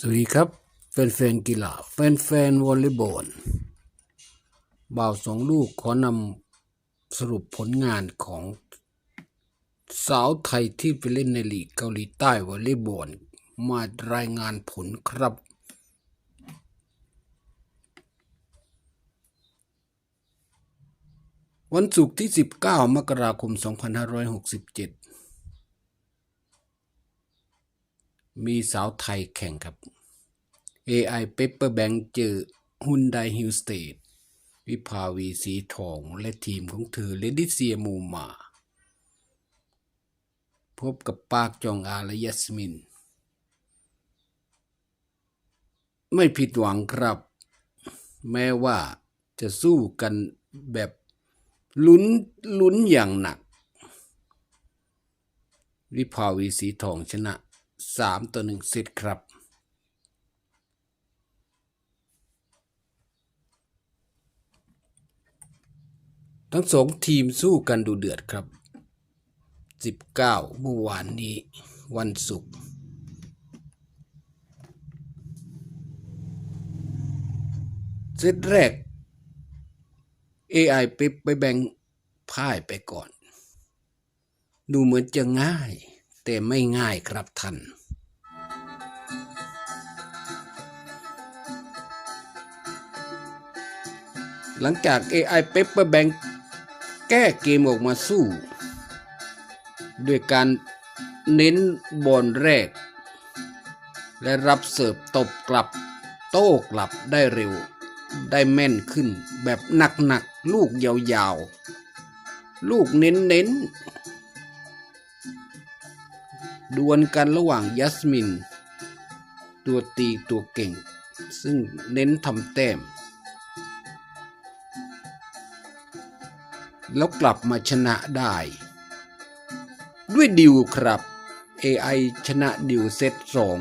สวัสดีครับแฟนๆกีฬาแฟนๆวอลเลย์บอลบ่าวสองลูกขอนำสรุปผลงานของสาวไทยที่ไปเล่นในลีกเกาหลีใต้วอลเลย์บอลมารายงานผลครับ วันศุกร์ที่ 19 มกราคม 2567 มีสาวไทยแข่งครับ AI Paper Bank เจอ Hyundai Hill State วิภาวีสีทองและทีมของเธอเลดิเซียมูมา พบกับปากจองอาและยัสมิน ไม่ผิดหวังครับ แม้ว่าจะสู้กันแบบลุ้นลุ้นอย่างหนัก วิภาวีสีทองชนะ 3ต่อ1เซตครับ ทั้งสองทีมสู้กันดูเดือดครับ 19 เมื่อวานนี้วันศุกร์เซตแรก AI ไปไปแบ่งพ่ายไปก่อน ดูเหมือนจะง่าย แต่ไม่ง่ายครับท่านหลังจาก AI Paper Bank แก้เกมออกมาสู้ ด้วยการเน้นบอลแรก และรับเสิร์ฟตบกลับ โต้กลับได้เร็ว ได้แม่นขึ้นแบบหนักๆ ลูกยาวๆ ลูกเน้นๆ ดวลกันระหว่างยัสมิน ตัวตีตัวเก่ง ซึ่งเน้นทำแต้ม แล้วกลับมาชนะได้ ด้วยดิวครับ AI ชนะดิวเซตสอง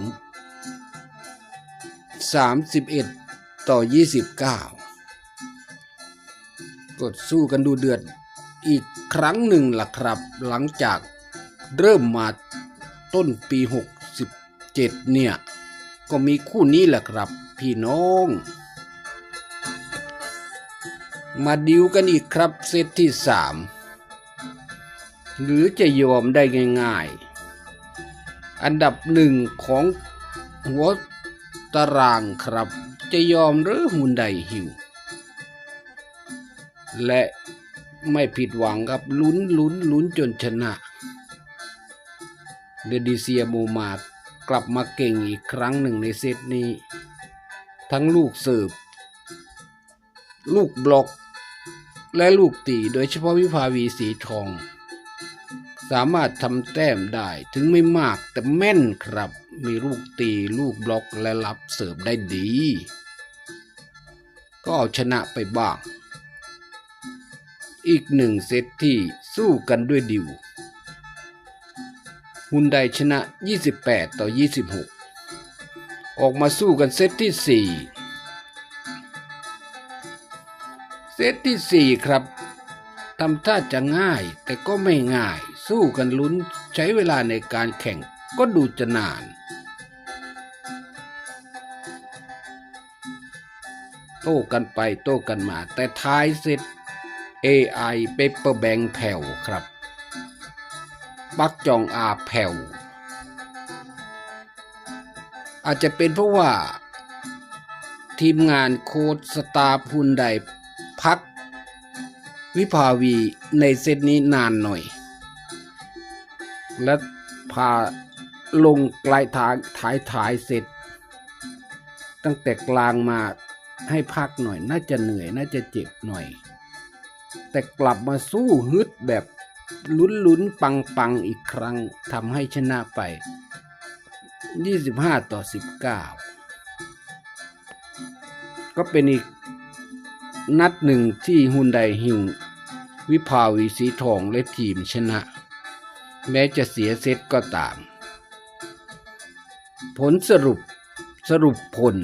31 ต่อ 29 กดสู้กันดูเดือดอีกครั้งหนึ่งล่ะครับ หลังจากเริ่มมา ต้นปี 67 เนี่ย ก็มีคู่นี้แหละครับพี่น้อง มาดิวกันอีกครับเซตที่สามหรือจะยอมได้ง่ายๆ อันดับหนึ่งของหัวตารางครับ จะยอมหรือฮุนไดฮิว และไม่ผิดหวังครับลุ้นลุ้นลุ้นจนชนะ เดดิเซียโมมากลับมาเก่งอีกครั้งหนึ่งในเซตนี้ ทั้งลูกเสิร์ฟลูกบล็อกและลูกตีโดยเฉพาะวิภาวีสีทอง สามารถทำแต้มได้ถึงไม่มากแต่แม่นครับ มีลูกตีลูกบล็อกและรับเสิร์ฟได้ดี ก็เอาชนะไปบ้าง อีกหนึ่งเซตที่สู้กันด้วยดิว ฮุนไดชนะ 28 ต่อ 26 ออกมาสู้กันเซตที่ 4 เซตที่ 4 ครับทำท่าจะง่ายแต่ก็ไม่ง่าย สู้กันลุ้นใช้เวลาในการแข่งก็ดูจะนาน โต้กันไปโต้กันมา แต่ท้ายเซต AI Paper Bank แผ่วครับ บักจองอาแผ่ว อาจจะเป็นเพราะว่า ทีมงานโค้ดสตาร์พุนไดพัก วิภาวีในเซตนี้นานหน่อย และพาลงปลายทางท้ายท้ายเสร็จ ตั้งแต่กลางมาให้พักหน่อย น่าจะเหนื่อย น่าจะเจ็บหน่อย แต่กลับมาสู้ฮึดแบบ ลุ้นลุ้นปังปังอีกครั้งทำให้ชนะไป 25 ต่อ 19 ก็เป็นอีกนัดหนึ่งที่ฮุนไดฮิววิภาวีสีทองและทีมชนะ แม้จะเสียเซตก็ตาม ผลสรุปสรุปผล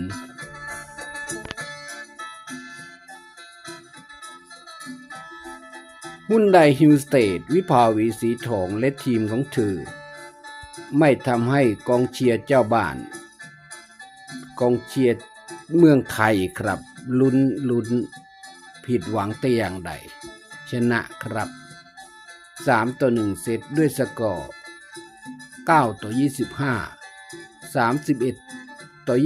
ฮุนไดฮิวสเตทวิภาวีสีทองและทีมของเธอ ไม่ทำให้กองเชียร์เจ้าบ้าน กองเชียร์เมืองไทยครับ ลุ้นลุ้นผิดหวังแต่อย่างใด ชนะครับ 3 ต่อ 1 เซตด้วยสกอร์ 9 ต่อ 25 31 ต่อ 29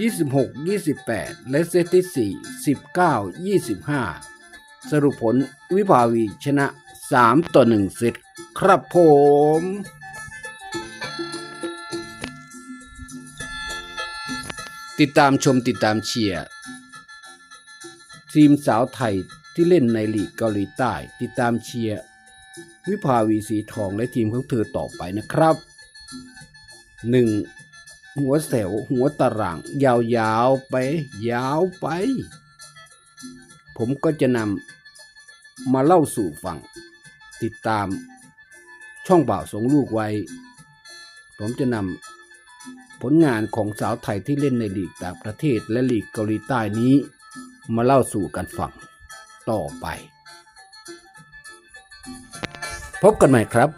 26 28 และเซตที่ 4 19 25 สรุปผลวิภาวีชนะ 3 ต่อ 1เซตครับผมติดตามชมติดตามเชียร์ทีมสาวไทยที่เล่นในลีกเกาหลีใต้ ติดตามเชียร์วิภาวีสีทองและทีมของเธอต่อไปนะครับ 1. หัวแถวหัวตาราง ยาวๆไป ยาวไป ผมก็จะนำ มาเล่าสู่ฟัง ติดตามช่องบ่าวสองลูกไว้ ผมจะนำผลงานของสาวไทยที่เล่นในลีกต่างประเทศและลีกเกาหลีใต้นี้ มาเล่าสู่กันฟังต่อไป พบกันใหม่ครับ